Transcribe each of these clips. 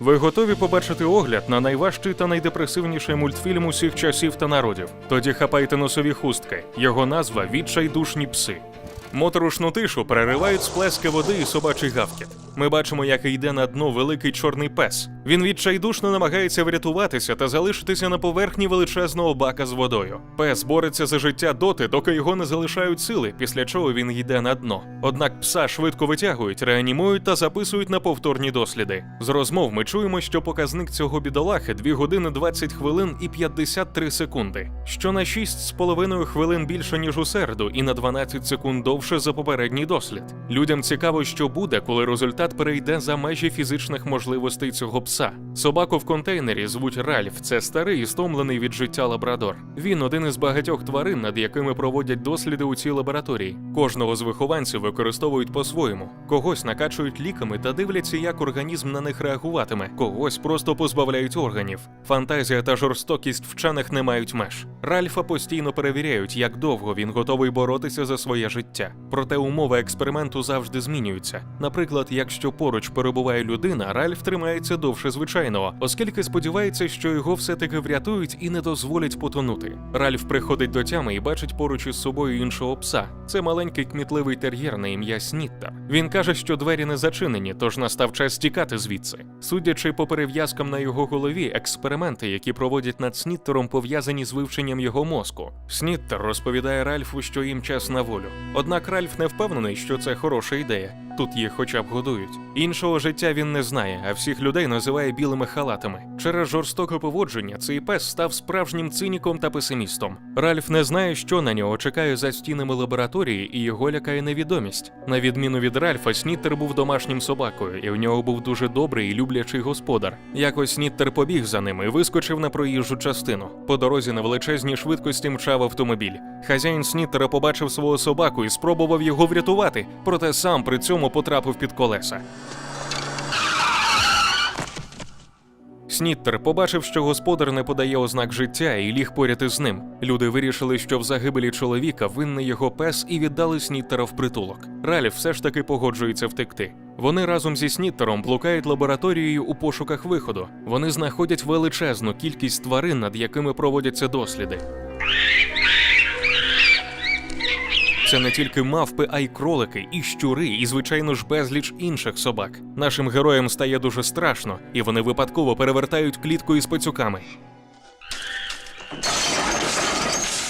Ви готові побачити огляд на найважчий та найдепресивніший мультфільм усіх часів та народів? Тоді хапайте носові хустки. Його назва Відчайдушні пси. Моторошну тишу переривають сплески води і собачий гавкіт. Ми бачимо, як йде на дно великий чорний пес. Він відчайдушно намагається врятуватися та залишитися на поверхні величезного бака з водою. Пес бореться за життя доти, доки його не залишають сили, після чого він йде на дно. Однак пса швидко витягують, реанімують та записують на повторні досліди. З розмов ми чуємо, що показник цього бідолахи 2 години 20 хвилин і 53 секунди, що на 6,5 хвилин більше ніж у середу, і на 12 секунд довше за попередній дослід. Людям цікаво, що буде, коли результат перейде за межі фізичних можливостей цього пса. Собаку в контейнері звуть Ральф. Це старий і стомлений від життя лабрадор. Він один із багатьох тварин, над якими проводять досліди у цій лабораторії. Кожного з вихованців використовують по-своєму. Когось накачують ліками та дивляться, як організм на них реагуватиме. Когось просто позбавляють органів. Фантазія та жорстокість вчених не мають меж. Ральфа постійно перевіряють, як довго він готовий боротися за своє життя. Проте умови експерименту завжди змінюються. Наприклад, якщо поруч перебуває людина, Ральф тримається довше звичайного, оскільки сподівається, що його все-таки врятують і не дозволять потонути. Ральф приходить до тями і бачить поруч із собою іншого пса. Це маленький кмітливий тер'єр на ім'я Сніттер. Він каже, що двері не зачинені, тож настав час тікати звідси. Судячи по перев'язкам на його голові, експерименти, які проводять над Сніттером, пов'язані з вивченням його мозку. Сніттер розповідає Ральфу, що їм час на волю. Однак Ральф не впевнений, що це хороша ідея. Тут їх хоча б годують. Іншого життя він не знає, а всіх людей називає білими халатами. Через жорстоке поводження цей пес став справжнім циніком та песимістом. Ральф не знає, що на нього чекає за стінами лабораторії, і його лякає невідомість. На відміну від Ральфа, Сніттер був домашнім собакою, і в нього був дуже добрий і люблячий господар. Якось Сніттер побіг за ним і вискочив на проїжджу частину. По дорозі на величезній швидкості мчав автомобіль. Хазяїн Сніттера побачив свого собаку і спробував його врятувати, проте сам при цьому потрапив під колеса. Сніттер побачив, що господар не подає ознак життя і ліг поряд із ним. Люди вирішили, що в загибелі чоловіка винний його пес і віддали Сніттера в притулок. Ральф все ж таки погоджується втекти. Вони разом зі Сніттером блукають лабораторією у пошуках виходу. Вони знаходять величезну кількість тварин, над якими проводяться досліди. Це не тільки мавпи, а й кролики, і щури, і звичайно ж безліч інших собак. Нашим героям стає дуже страшно, і вони випадково перевертають клітку із пацюками.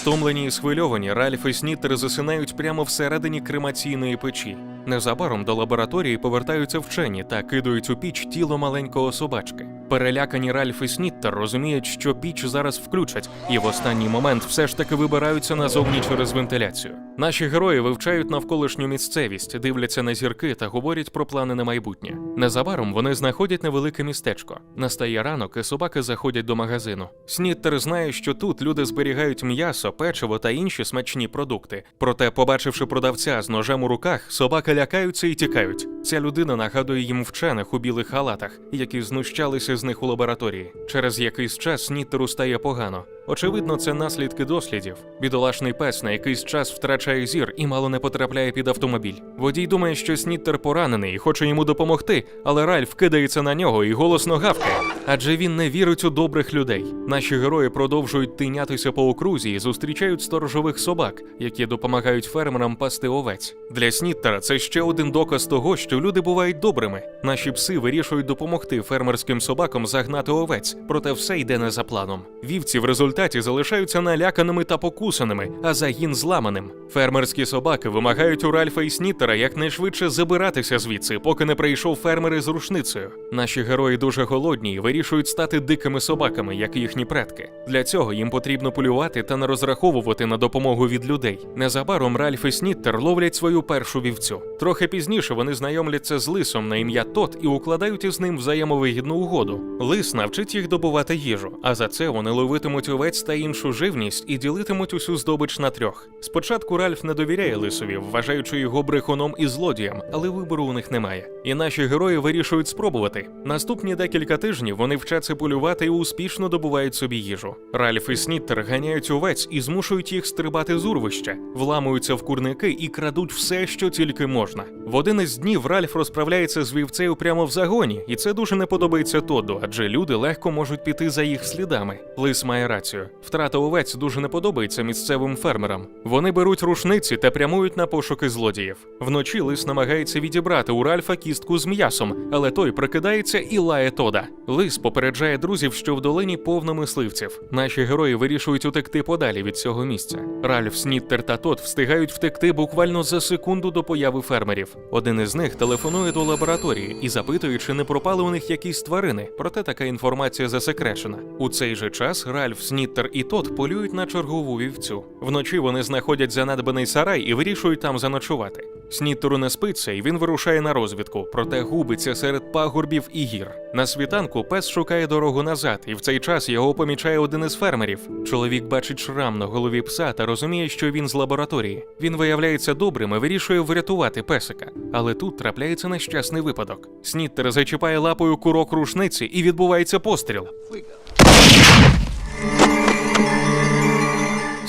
Втомлені і схвильовані, Ральф і Сніттер засинають прямо всередині кремаційної печі. Незабаром до лабораторії повертаються вчені та кидають у піч тіло маленького собачки. Перелякані Ральф і Сніттер розуміють, що піч зараз включать, і в останній момент все ж таки вибираються назовні через вентиляцію. Наші герої вивчають навколишню місцевість, дивляться на зірки та говорять про плани на майбутнє. Незабаром вони знаходять невелике містечко. Настає ранок, і собаки заходять до магазину. Сніттер знає, що тут люди зберігають м'ясо, печиво та інші смачні продукти. Проте, побачивши продавця з ножем у руках, собаки лякаються і тікають. Ця людина нагадує їм вчених у білих халатах, які знущалися з них у лабораторії. Через якийсь час Сніттеру стає погано. Очевидно, це наслідки дослідів. Бідолашний пес на якийсь час втрачає зір і мало не потрапляє під автомобіль. Водій думає, що Сніттер поранений і хоче йому допомогти, але Ральф кидається на нього і голосно гавкає. Адже він не вірить у добрих людей. Наші герої продовжують тинятися по окрузі і зустрічають сторожових собак, які допомагають фермерам пасти овець. Для Сніттера це ще один доказ того, що люди бувають добрими. Наші пси вирішують допомогти фермерським собакам загнати овець, проте все йде не за планом. Вівці в результаті залишаються наляканими та покусаними, а загін зламаним. Фермерські собаки вимагають у Ральфа і Сніттера якнайшвидше забиратися звідси, поки не прийшов фермер із рушницею. Наші герої дуже голодні і вирішують стати дикими собаками, як і їхні предки. Для цього їм потрібно полювати та не розраховувати на допомогу від людей. Незабаром Ральф і Сніттер ловлять свою першу вівцю. Трохи пізніше вони знайомляться з лисом на ім'я Тот і укладають із ним взаємовигідну угоду. Лис навчить їх добувати їжу, а за це вони ловитимуть овець та іншу живність і ділитимуть усю здобич на трьох. Спочатку Ральф не довіряє лисові, вважаючи його брехуном і злодієм, але вибору у них немає. І наші герої вирішують спробувати. Наступні декілька тижнів вони вчаться полювати і успішно добувають собі їжу. Ральф і Сніттер ганяють овець і змушують їх стрибати з урвища, вламуються в курники і крадуть все, що тільки можна. В один із днів Ральф розправляється з вівцею прямо в загоні, і це дуже не подобається Тодду, адже люди легко можуть піти за їх слідами. Лис має рацію. Втрата овець дуже не подобається місцевим фермерам. Вони беруть рушниці та прямують на пошуки злодіїв. Вночі лис намагається відібрати у Ральфа кістку з м'ясом, але той прикидається і лає Тода. Лис попереджає друзів, що в долині повно мисливців. Наші герої вирішують утекти подалі від цього місця. Ральф, Сніттер та Тод встигають втекти буквально за секунду до появи фермерів. Один із них телефонує до лабораторії і запитує, чи не пропали у них якісь тварини. Проте така інформація засекречена. У цей же час Ральф, Сніттер і Тод полюють на чергову вівцю. Вночі вони знаходять занедбаний сарай і вирішують там заночувати. Сніттеру не спиться, і він вирушає на розвідку, проте губиться серед пагорбів і гір. На світанку пес шукає дорогу назад, і в цей час його помічає один із фермерів. Чоловік бачить шрам на голові пса та розуміє, що він з лабораторії. Він виявляється добрим і вирішує врятувати песика. Але тут трапляється нещасний випадок. Сніттер зачіпає лапою курок рушниці і відбувається постріл.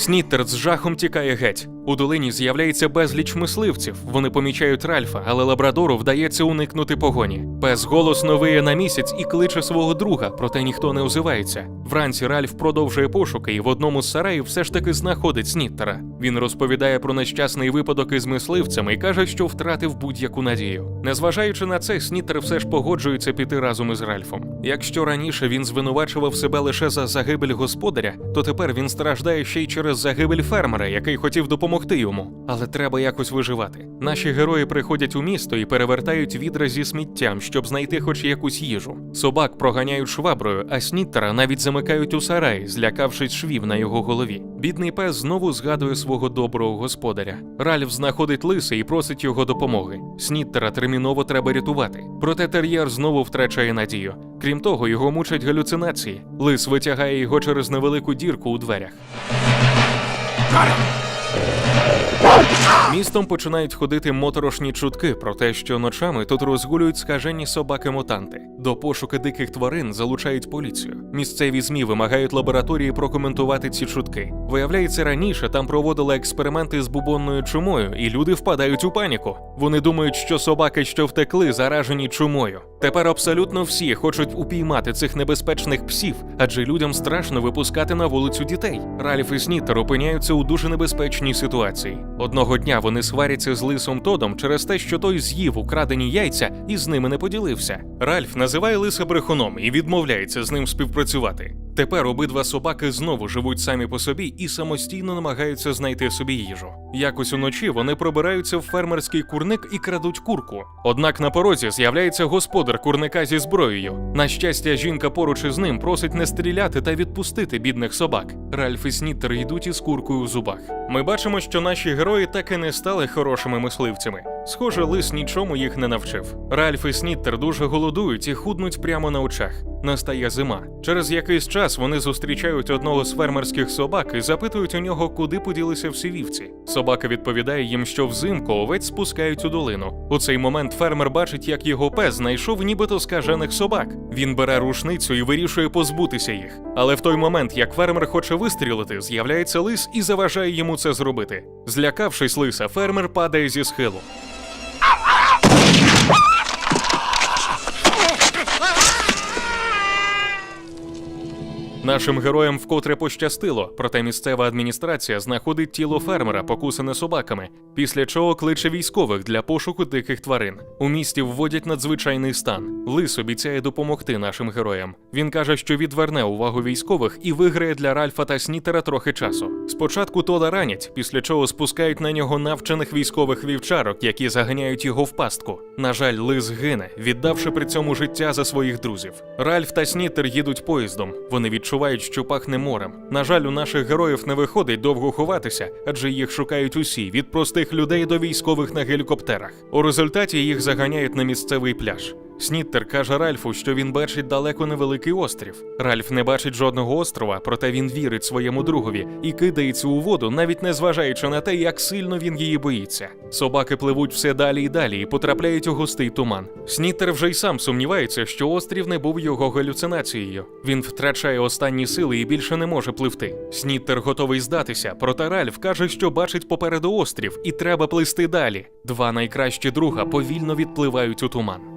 Сніттер з жахом тікає геть. У долині з'являється безліч мисливців. Вони помічають Ральфа, але лабрадору вдається уникнути погоні. Пес голосно виє на місяць і кличе свого друга, проте ніхто не озивається. Вранці Ральф продовжує пошуки і в одному з сараїв все ж таки знаходить Сніттера. Він розповідає про нещасний випадок із мисливцями і каже, що втратив будь-яку надію. Незважаючи на це, Сніттер все ж погоджується піти разом із Ральфом. Якщо раніше він звинувачував себе лише за загибель господаря, то тепер він страждає ще й через загибель фермера, який хотів допомогти йому. Але треба якось виживати. Наші герої приходять у місто і перевертають відра зі сміттям, щоб знайти хоч якусь їжу. Собак проганяють шваброю, а Сніттера навіть замикають у сараї, злякавшись швів на його голові. Бідний пес знову згадує свого доброго господаря. Ральф знаходить лиса і просить його допомоги. Сніттера терміново треба рятувати. Проте тер'єр знову втрачає надію. Крім того, його мучать галюцинації. Лис витягає його через невелику дірку у дверях. Містом починають ходити моторошні чутки про те, що ночами тут розгулюють скажені собаки-мутанти. До пошуки диких тварин залучають поліцію. Місцеві змі вимагають лабораторії прокоментувати ці чутки. Виявляється, раніше там проводили експерименти з бубонною чумою, і люди впадають у паніку. Вони думають, що собаки, що втекли, заражені чумою. Тепер абсолютно всі хочуть упіймати цих небезпечних псів, адже людям страшно випускати на вулицю дітей. Ральф і Сніттер опиняються у дуже небезпечній ситуації. Одного дня вони сваряться з лисом Тодом через те, що той з'їв украдені яйця і з ними не поділився. Ральф називає лиса брехуном і відмовляється з ним співпрацювати. Тепер обидва собаки знову живуть самі по собі і самостійно намагаються знайти собі їжу. Якось уночі вони пробираються в фермерський курник і крадуть курку. Однак на порозі з'являється господар курника зі зброєю. На щастя, жінка поруч із ним просить не стріляти та відпустити бідних собак. Ральф і Сніттер йдуть із куркою в зубах. Ми бачимо, що наші герої так і не стали хорошими мисливцями. Схоже, лис нічому їх не навчив. Ральф і Сніттер дуже голодують і худнуть прямо на очах. Настає зима. Через якийсь час вони зустрічають одного з фермерських собак і запитують у нього, куди поділися всі вівці. Собака відповідає їм, що взимку овець спускають у долину. У цей момент фермер бачить, як його пес знайшов нібито скажених собак. Він бере рушницю і вирішує позбутися їх. Але в той момент, як фермер хоче вистрілити, з'являється лис і заважає йому це зробити. Злякавшись лиса, фермер падає зі схилу. Нашим героям вкотре пощастило, проте місцева адміністрація знаходить тіло фермера, покусане собаками, після чого кличе військових для пошуку диких тварин. У місті вводять надзвичайний стан. Лис обіцяє допомогти нашим героям. Він каже, що відверне увагу військових і виграє для Ральфа та Снітера трохи часу. Спочатку Тода ранять, після чого спускають на нього навчених військових вівчарок, які заганяють його в пастку. На жаль, лис гине, віддавши при цьому життя за своїх друзів. Ральф та Снітер їдуть поїздом. Вони відчувають, що пахне морем. На жаль, у наших героїв не виходить довго ховатися, адже їх шукають усі від простих людей до військових на гелікоптерах. У результаті їх заганяють на місцевий пляж. Сніттер каже Ральфу, що він бачить далеко невеликий острів. Ральф не бачить жодного острова, проте він вірить своєму другові і кидається у воду, навіть не зважаючи на те, як сильно він її боїться. Собаки пливуть все далі і далі і потрапляють у густий туман. Сніттер вже й сам сумнівається, що острів не був його галюцинацією. Він втрачає останні сили і більше не може пливти. Сніттер готовий здатися, проте Ральф каже, що бачить попереду острів, і треба плисти далі. Два найкращі друга повільно відпливають у туман.